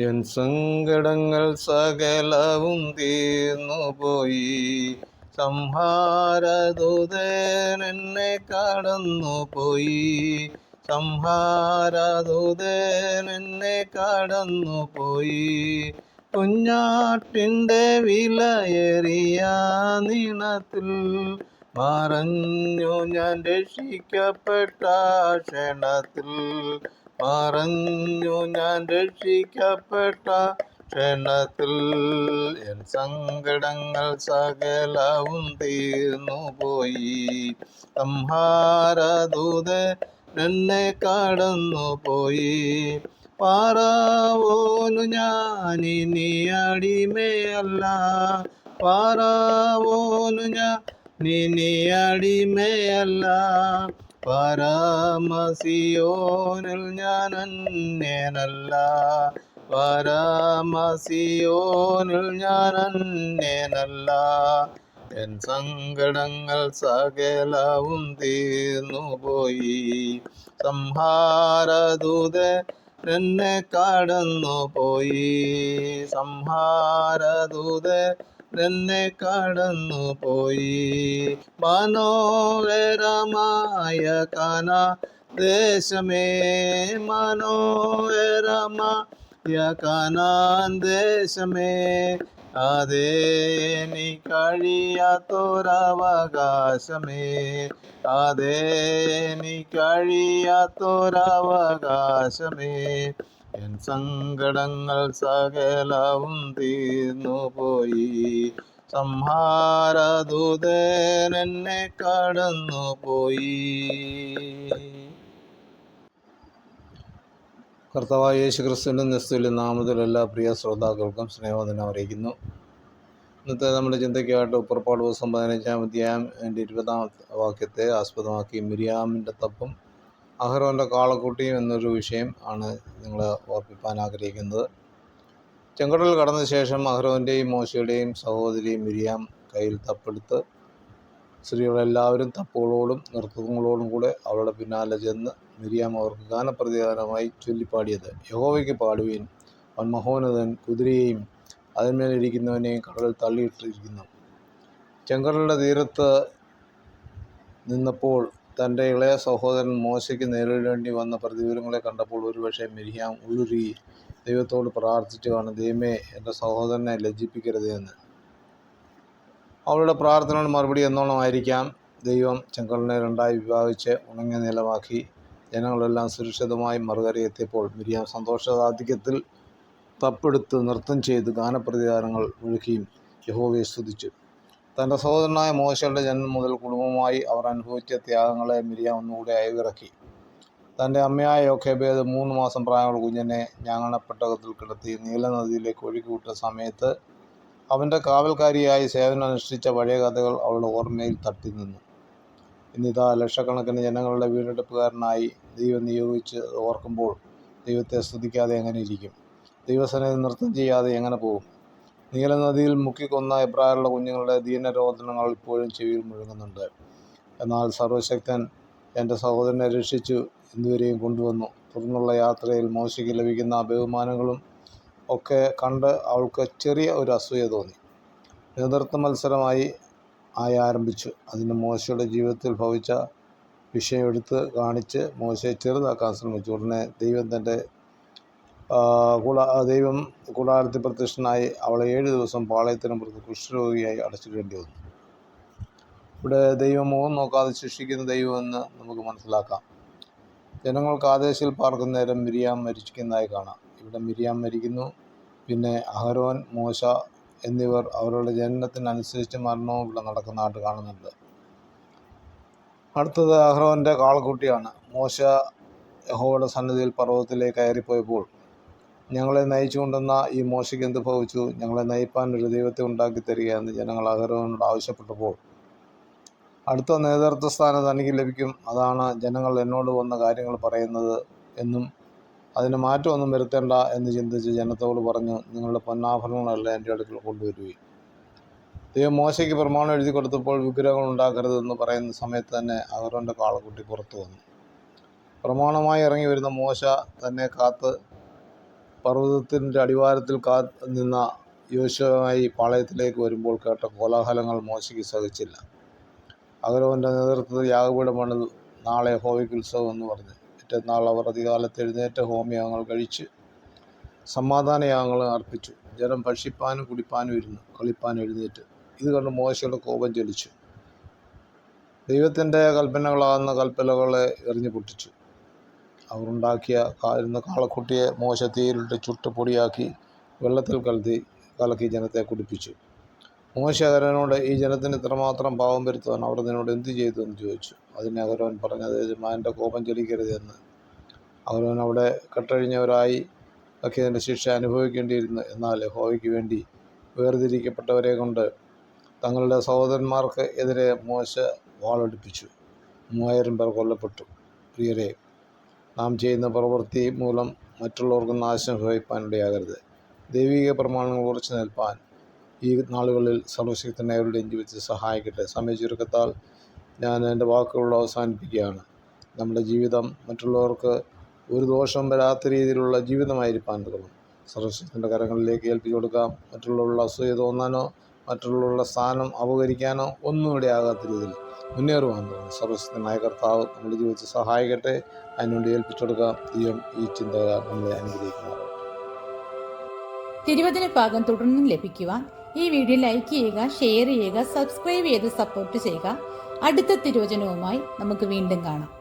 N സങ്കടങ്ങൾ സകലവും തീർന്നുപോയി സംഹാരദൂതൻ എന്നെ കടന്നുപോയി സംഹാരദൂതൻ എന്നെ കടന്നുപോയി കുഞ്ഞാട്ടിന്റെ വിലയേറിയ നീണത്തിൽ മറഞ്ഞു ഞാൻ രക്ഷിക്കപ്പെട്ട ക്ഷണത്തിൽ മറഞ്ഞു ഞാൻ രക്ഷിക്കപ്പെട്ട ക്ഷണത്തിൽ എൻ സങ്കടങ്ങൾ സകലവും തീർന്നു പോയി. സംഹാരദൂത എന്നെ കടന്നു പോയി. പാറാവോനു ഞാനിനി അടിമയല്ല. പാറാവോനു ഞാൻ നിനി അടിമയല്ല. പരമസിയോനിൽ ഞാൻ അന്യനല്ല. പരാമസിയോനിൽ ഞാൻ അന്യനല്ല. എൻ സങ്കടങ്ങൾ സകലവും തീർന്നുപോയി. സംഹാരദൂത എന്നെ കടന്നു പോയി സംഹാരദൂത എന്നെ കടന്നുപോയി. മനോഹരമായ കന ദേശമേ മനോഹരമായ കനാൻ ദേശമേ അതേ നീ കഴിയാത്തൊരവകാശമേ അതേ നീ കഴിയാത്തൊരവകാശമേ. എൻ സങ്കടങ്ങൾ സകലവും തീർന്നുപോയി സംഹാരദൂതൻ എന്നെ കടന്നുപോയി കർത്താവായ യേശു ക്രിസ്തുവിന്റെ നിസ്തുല്യ നാമത്തിൽ എല്ലാ പ്രിയ ശ്രോതാക്കൾക്കും സ്നേഹവന്ദനം അറിയിക്കുന്നു. ഇന്നത്തെ നമ്മുടെ ചിന്തയ്ക്കായിട്ട് ഉപ്പർപ്പാട് ദിവസം പതിനഞ്ചാം അധ്യായം എന്റെ ഇരുപതാം വാക്യത്തെ ആസ്പദമാക്കി മിരിയാമിന്റെ തപ്പും അഹ്റോന്റെ കാളക്കുട്ടിയും എന്നൊരു വിഷയം ആണ് നിങ്ങൾ ഓർപ്പിപ്പാൻ ആഗ്രഹിക്കുന്നത്. ചെങ്കടൽ കടന്ന ശേഷം അഹ്റോന്റെയും മോശയുടെയും സഹോദരി മിരിയാം കയ്യിൽ തപ്പെടുത്ത് സ്ത്രീകളെല്ലാവരും തപ്പുകളോടും നൃത്തങ്ങളോടും കൂടെ അവളുടെ പിന്നാലെ ചെന്ന് മിരിയാം അവർക്ക് ഗാനപ്രതികാരമായി ചൊല്ലിപ്പാടിയത്. യഹോവയ്ക്ക് പാടുവീൻ അവൻ മഹോന്നതൻ കുതിരയെയും അതിന്മേലിരിക്കുന്നവനെയും കടലിൽ തള്ളിയിട്ടിരിക്കുന്നു. ചെങ്കടലിന്റെ തീരത്ത് നിന്നപ്പോൾ തന്റെ ഇളയ സഹോദരൻ മോശയ്ക്ക് നേരിടേണ്ടി വന്ന പ്രതികൂലങ്ങളെ കണ്ടപ്പോൾ ഒരുപക്ഷെ മിരിയാം ഉള്ളുരുകി ദൈവത്തോട് പ്രാർത്ഥിച്ചുകാണ് ദൈവമേ എന്റെ സഹോദരനെ ലജ്ജിപ്പിക്കരുത് എന്ന്. അവളുടെ പ്രാർത്ഥനയുടെ മറുപടി എന്നോണമായിരിക്കാം ദൈവം ചെങ്കടലിനെ രണ്ടായി വിഭാഗിച്ച് ഉണങ്ങിയ നിലമാക്കി ജനങ്ങളെല്ലാം സുരക്ഷിതമായി മറുകരയെത്തിയപ്പോൾ മിരിയാം സന്തോഷാധിക്യത്തിൽ തപ്പെടുത്ത് നൃത്തം ചെയ്ത് ഗാനപ്രതികാരങ്ങൾ ഒഴുകിയും യഹോവയെ സ്തുതിച്ചു. തന്റെ സഹോദരനായ മോശയുടെ ജന്മം മുതൽ കുടുംബമായി അവർ അനുഭവിച്ച ത്യാഗങ്ങളെ മിരിയാം ഒന്നുകൂടെ അയവിറക്കി. തന്റെ അമ്മയായ യോഖേബേദ് മൂന്ന് മാസം പ്രായമുള്ള കുഞ്ഞിനെ ഞാങ്ങണപ്പെട്ടകത്തിൽ കിടത്തി നീലനദിയിലേക്ക് ഒഴുക്കിവിട്ട സമയത്ത് അവന്റെ കാവൽക്കാരിയായി സേവനം അനുഷ്ഠിച്ച പഴയ കഥകൾ അവളുടെ ഓർമ്മയിൽ തട്ടി നിന്നു. ഇന്നിതാ ലക്ഷക്കണക്കിന് ജനങ്ങളുടെ വീണ്ടെടുപ്പുകാരനായി ദൈവം നിയോഗിച്ച് ഓർക്കുമ്പോൾ ദൈവത്തെ സ്തുതിക്കാതെ എങ്ങനെ ഇരിക്കും? ദൈവസനെ നൃത്തം ചെയ്യാതെ എങ്ങനെ പോകും? നീലനദിയിൽ മുക്കിക്കൊന്ന എബ്രായരുടെ കുഞ്ഞുങ്ങളുടെ ദീനരോധനങ്ങൾ ഇപ്പോഴും ചെവിയിൽ മുഴങ്ങുന്നുണ്ട്. എന്നാൽ സർവശക്തൻ എന്റെ സഹോദരനെ രക്ഷിച്ചു ഇന്നുവരെയും കൊണ്ടുവന്നു. തുടർന്നുള്ള യാത്രയിൽ മോശയ്ക്ക് ലഭിക്കുന്ന ബഹുമാനങ്ങളും ഒക്കെ കണ്ട് അവൾക്ക് ചെറിയ ഒരു അസൂയ തോന്നി. നേതൃത്വ മത്സരമായി ആയി ആരംഭിച്ചു. അതിന് മോശയുടെ ജീവിതത്തിൽ ഭവിച്ച വിഷയം എടുത്ത് കാണിച്ച് മോശയെ ചെറുതാക്കാൻ ശ്രമിച്ചു. ഉടനെ ദൈവം തന്റെ കൂടാ ദൈവം കൂടാരത്തിൽ പ്രത്യക്ഷനായി അവളെ ഏഴ് ദിവസം പാളയത്തിന് പുറത്ത് കുഷ്ഠരോഗിയായി അടച്ചിടേണ്ടി വന്നു. ഇവിടെ ദൈവം മുഖം നോക്കാതെ ശിക്ഷിക്കുന്ന ദൈവമെന്ന് നമുക്ക് മനസ്സിലാക്കാം. ജനങ്ങൾക്ക് ആദേശിൽ പാർക്കുന്ന നേരം മിരിയാം മരിച്ചിരിക്കുന്നതായി കാണാം. ഇവിടെ മിരിയാം മരിക്കുന്നു. പിന്നെ അഹരോൻ മോശ എന്നിവർ അവരുടെ ജനനത്തിനനുസരിച്ച് മരണവും ഇവിടെ നടക്കുന്നതായിട്ട് കാണുന്നുണ്ട്. അടുത്തത് അഹ്റോന്റെ കാളക്കുട്ടിയാണ്. മോശ യഹോയുടെ സന്നിധിയിൽ പർവതത്തിലേക്ക് കയറിപ്പോയപ്പോൾ ഞങ്ങളെ നയിച്ചു കൊണ്ടുവന്ന ഈ മോശയ്ക്ക് എന്ത് ഭവിച്ചു? ഞങ്ങളെ നയിപ്പാൻ ഒരു ദൈവത്തെ ഉണ്ടാക്കി തരിക എന്ന് ജനങ്ങൾ അഹരോനോട് ആവശ്യപ്പെട്ടപ്പോൾ അടുത്ത നേതൃത്വ സ്ഥാനം തനിക്ക് ലഭിക്കും. അതാണ് ജനങ്ങൾ എന്നോട് വന്ന കാര്യങ്ങൾ പറയുന്നത് എന്നും അതിന് മാറ്റമൊന്നും വരുത്തേണ്ട എന്ന് ചിന്തിച്ച് ജനത്തോട് പറഞ്ഞു നിങ്ങളുടെ പൊന്നാഭരണങ്ങളെല്ലാം എന്റെ അടുക്കൽ കൊണ്ടുവരുവേ ദൈവം മോശയ്ക്ക് പ്രമാണം എഴുതി കൊടുത്തപ്പോൾ വിഗ്രഹങ്ങൾ ഉണ്ടാക്കരുതെന്ന് പറയുന്ന സമയത്ത് തന്നെ അഹരോന്റെ കാളക്കുട്ടി പുറത്തു വന്നു. പ്രമാണമായി ഇറങ്ങി വരുന്ന മോശ തന്നെ കാത്ത് പർവതത്തിന്റെ അടിവാരത്തിൽ കാ നിന്ന യോശുവയുമായി പാളയത്തിലേക്ക് വരുമ്പോൾ കേട്ട കോലാഹലങ്ങൾ മോശയ്ക്ക് സഹിച്ചില്ല. അഹരോന്റെ നേതൃത്വത്തിൽ യാഗപീഠം പണിതു നാളെ യഹോവയ്ക്ക് ഉത്സവം എന്ന് പറഞ്ഞു മറ്റന്നാൾ അവർ അധികാലത്ത് എഴുന്നേറ്റ ഹോമയാഗങ്ങൾ കഴിച്ച് സമാധാനയാഗങ്ങൾ അർപ്പിച്ചു. ജനം ഭക്ഷിപ്പാനും കുടിപ്പാനും ഇരുന്നു കളിപ്പാനും എഴുന്നേറ്റ്. ഇത് കണ്ട് മോശയുടെ കോപം ജ്വലിച്ചു. ദൈവത്തിന്റെ കൽപ്പനകളാകുന്ന കൽപ്പനകളെ എറിഞ്ഞു പൊട്ടിച്ചു. അവർ കാലിന്ന് കാളക്കുട്ടിയെ മോശ തീയിലിട്ട് ചുട്ട് പൊടിയാക്കി വെള്ളത്തിൽ കലത്തി കലക്കി ജനത്തെ കുടിപ്പിച്ചു. മോശ അകരനോട് ഈ ജനത്തിന് ഇത്രമാത്രം പാവം വരുത്തുവാൻ അവർ നിന്നോട് എന്ത് ചെയ്തു എന്ന് ചോദിച്ചു. അതിന് അഹരോൻ പറഞ്ഞത് യജമാന്റെ കോപം ചലിക്കരുത് എന്ന്. അവരവൻ അവിടെ കെട്ടഴിഞ്ഞവരായി ഒക്കെ അതിന്റെ ശിക്ഷ അനുഭവിക്കേണ്ടിയിരുന്നു. എന്നാൽ ഹോവയ്ക്ക് വേണ്ടി വേർതിരിക്കപ്പെട്ടവരെ കൊണ്ട് തങ്ങളുടെ സഹോദരന്മാർക്ക് എതിരെ മോശ വാളെടുപ്പിച്ചു. മൂവായിരം പേർ കൊല്ലപ്പെട്ടു. പ്രിയരെ നാം ചെയ്യുന്ന പ്രവൃത്തി മൂലം മറ്റുള്ളവർക്ക് നാശം ഭവിപ്പാൻ ഇടയാകരുത് ദൈവിക പ്രമാണങ്ങൾ ഉറച്ചു നിൽപ്പാൻ ഈ നാളുകളിൽ സർവശക്തനായവരുടെയും ജീവിതത്തിൽ സഹായിക്കട്ടെ. സമയ ചുരുക്കത്താൽ ഞാൻ എന്റെ വാക്കുകൾ അവസാനിപ്പിക്കുകയാണ്. നമ്മുടെ ജീവിതം മറ്റുള്ളവർക്ക് ഒരു ദോഷം വരാത്ത രീതിയിലുള്ള ജീവിതമായിരിക്കാൻ തുടങ്ങും. സർവശക്തന്റെ കരങ്ങളിലേക്ക് ഏൽപ്പിച്ചു കൊടുക്കാം. മറ്റുള്ളവരുടെ അസൂയ തോന്നാനോ മറ്റുള്ളവരുടെ സ്ഥാനം അപകരിക്കാനോ ഒന്നും ഇടയാകാത്ത രീതിയിൽ മുന്നേറുവാൻ തുടങ്ങും സർവശക്തനായ കർത്താവ് നമ്മുടെ ജീവിതത്തിൽ സഹായിക്കട്ടെ അതിനുവേണ്ടി ഏൽപ്പിച്ചു കൊടുക്കാം. ദൈവം ഈ ചിന്ത നമ്മളെ അനുഗ്രഹിക്കുമാറാണ് തിരുവചന ഭാഗം തുടർന്നും ലഭിക്കുവാൻ ഈ വീഡിയോ ലൈക്ക് ചെയ്യുക ഷെയർ ചെയ്യുക സബ്സ്ക്രൈബ് ചെയ്ത് സപ്പോർട്ട് ചെയ്യുക. അടുത്ത തിരുവചനവുമായി നമുക്ക് വീണ്ടും കാണാം.